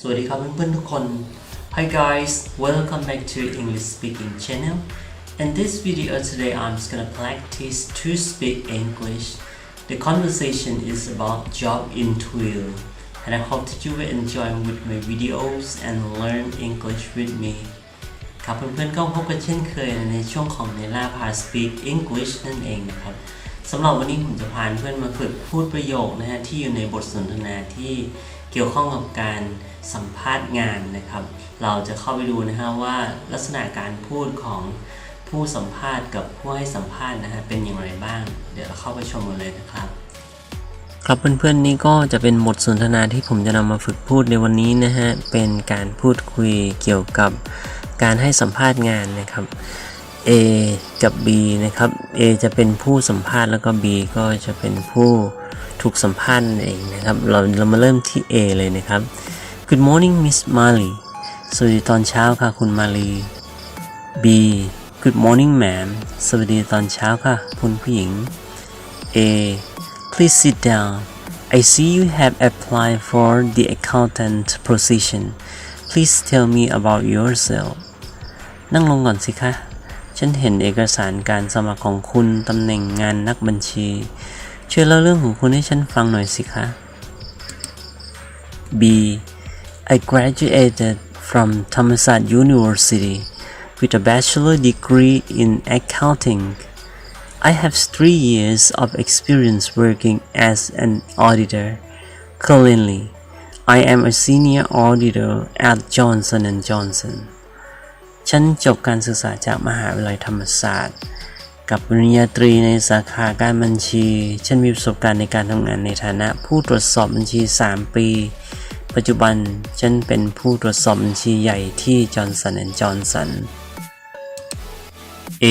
สวัสดีครับเพื่อนๆทุกคน Hi guys welcome back to English speaking channel in this video today I'm just gonna practice to speak English the conversation is about job interview and I hope that you will enjoy with my videos and learn English with me ครับเพื่อนๆก็พบกันเช่นเคยในช่วงของเนล่าพา speak English นั่นเองนะครับสำหรับวันนี้ผมจะพาเพื่อนมาฝึกพูดประโยคนะฮะที่อยู่ในบทสนทนาที่ กี่ยวข้องกับการสัมภาษณ์งานนะครับ เราจะเข้าไปดูนะฮะว่าลักษณะการพูดของผู้สัมภาษณ์กับผู้ให้สัมภาษณ์นะฮะเป็นอย่างไรบ้าง เดี๋ยวเราเข้าไปชมกันเลยนะครับ ครับเพื่อนๆนี่ก็จะเป็นบทสนทนาที่ผมจะนำมาฝึกพูดในวันนี้นะฮะเป็นการพูดคุยเกี่ยวกับการให้สัมภาษณ์งานนะครับ A กับ B นะครับ A จะเป็นผู้สัมภาษณ์แล้วก็ B ก็จะเป็นผู้ ถูกสัมภาษณ์นั่นเองนะครับเราเรามาเริ่มที่ A เลยนะครับ Good morning Miss Mali สวัสดีตอนเช้าค่ะคุณมาลี B Good morning ma'am สวัสดีตอนเช้าค่ะคุณผู้หญิง A Please sit down I see you have applied for the accountant position Please tell me about yourself นั่งลงก่อนสิคะ ฉันเห็นเอกสารการสมัครของคุณตำแหน่งงานนักบัญชี ช่วยเล่าเรื่องของคุณให้ฉันฟังหน่อยสิคะ B. I graduated from Thammasat University with a bachelor degree in accounting. I have three years of experience working as an auditor. Currently, I am a senior auditor at Johnson and Johnson. ฉันจบการศึกษาจากมหาวิทยาลัยธรรมศาสตร์ กับปริญญาตรีในสาขาการบัญชี ฉันมีประสบการณ์ในการทำงานในฐานะผู้ตรวจสอบบัญชี 3 ปี ปัจจุบันฉันเป็นผู้ตรวจสอบบัญชีใหญ่ที่ Johnson Johnson A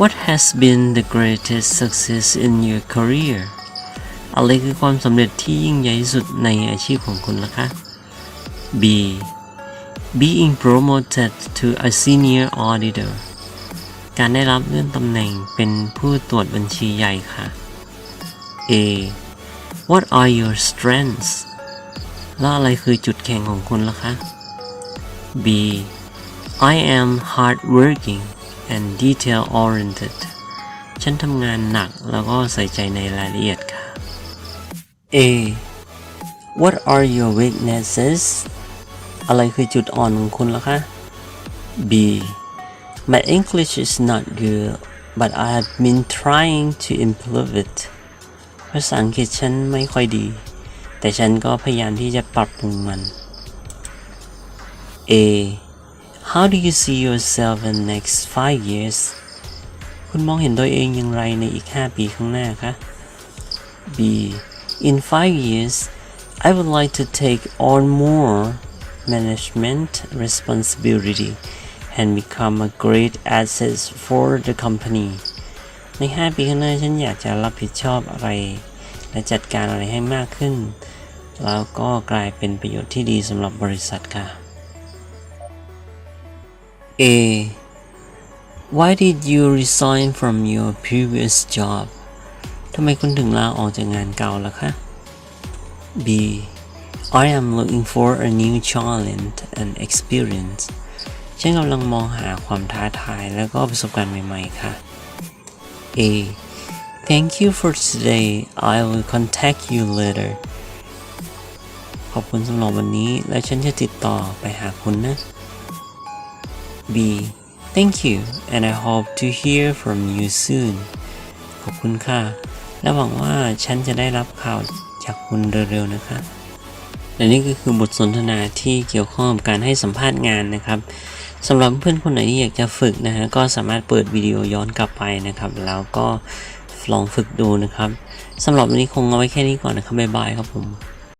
What has been the greatest success in your career อะไรคือความสำเร็จที่ยิ่งใหญ่ที่สุดในอาชีพของคุณล่ะคะ B being promoted to a senior auditor การได้รับเลื่อนตำแหน่งเป็นผู้ตรวจบัญชีใหญ่ค่ะ A What are your strengths แล้วอะไรคือจุดแข็งของคุณล่ะคะ B I am hardworking and detail oriented ฉันทำงานหนักแล้วก็ใส่ใจในรายละเอียดค่ะ A What are your weaknesses อะไรคือจุดอ่อนของคุณล่ะคะ B My English is not good but I have been trying to improve it ภาษาอังกฤษฉันไม่ค่อยดี แต่ฉันก็พยายามที่จะปรับปรุงมัน A How do you see yourself in the next five years คุณมองเห็นตัวเองอย่างไรในอีก 5 ปีข้างหน้าคะ B In five years I would like to take on more management responsibility and become a great asset for the company ใน 5 ปีข้างหน้าฉันอยากจะรับผิดชอบอะไร และจัดการอะไรให้มากขึ้น แล้วก็กลายเป็นประโยชน์ที่ดีสำหรับบริษัทค่ะ A Why did you resign from your previous job ทำไมคุณถึงลาออกจากงานเก่าล่ะคะ B I am looking for a new challenge and experience ฉันกำลังมองหาความท้าทายและก็ประสบการณ์ใหม่ๆค่ะ A Thank you for today I will contact you later ขอบคุณสำหรับวันนี้และฉันจะติดต่อไปหาคุณนะ B Thank you and I hope to hear from you soon ขอบคุณค่ะ และหวังว่าฉันจะได้รับข่าวจากคุณเร็วๆนะคะและนี่ก็คือบทสนทนาที่เกี่ยวข้องกับการให้สัมภาษณ์งานนะครับ สำหรับเพื่อนคนไหนที่อยากจะฝึกนะฮะก็สามารถเปิดวิดีโอย้อนกลับไปนะครับ แล้วก็ลองฝึกดูนะครับสำหรับวันนี้คงเอาไว้แค่นี้ก่อนนะครับบ๊ายบายครับผม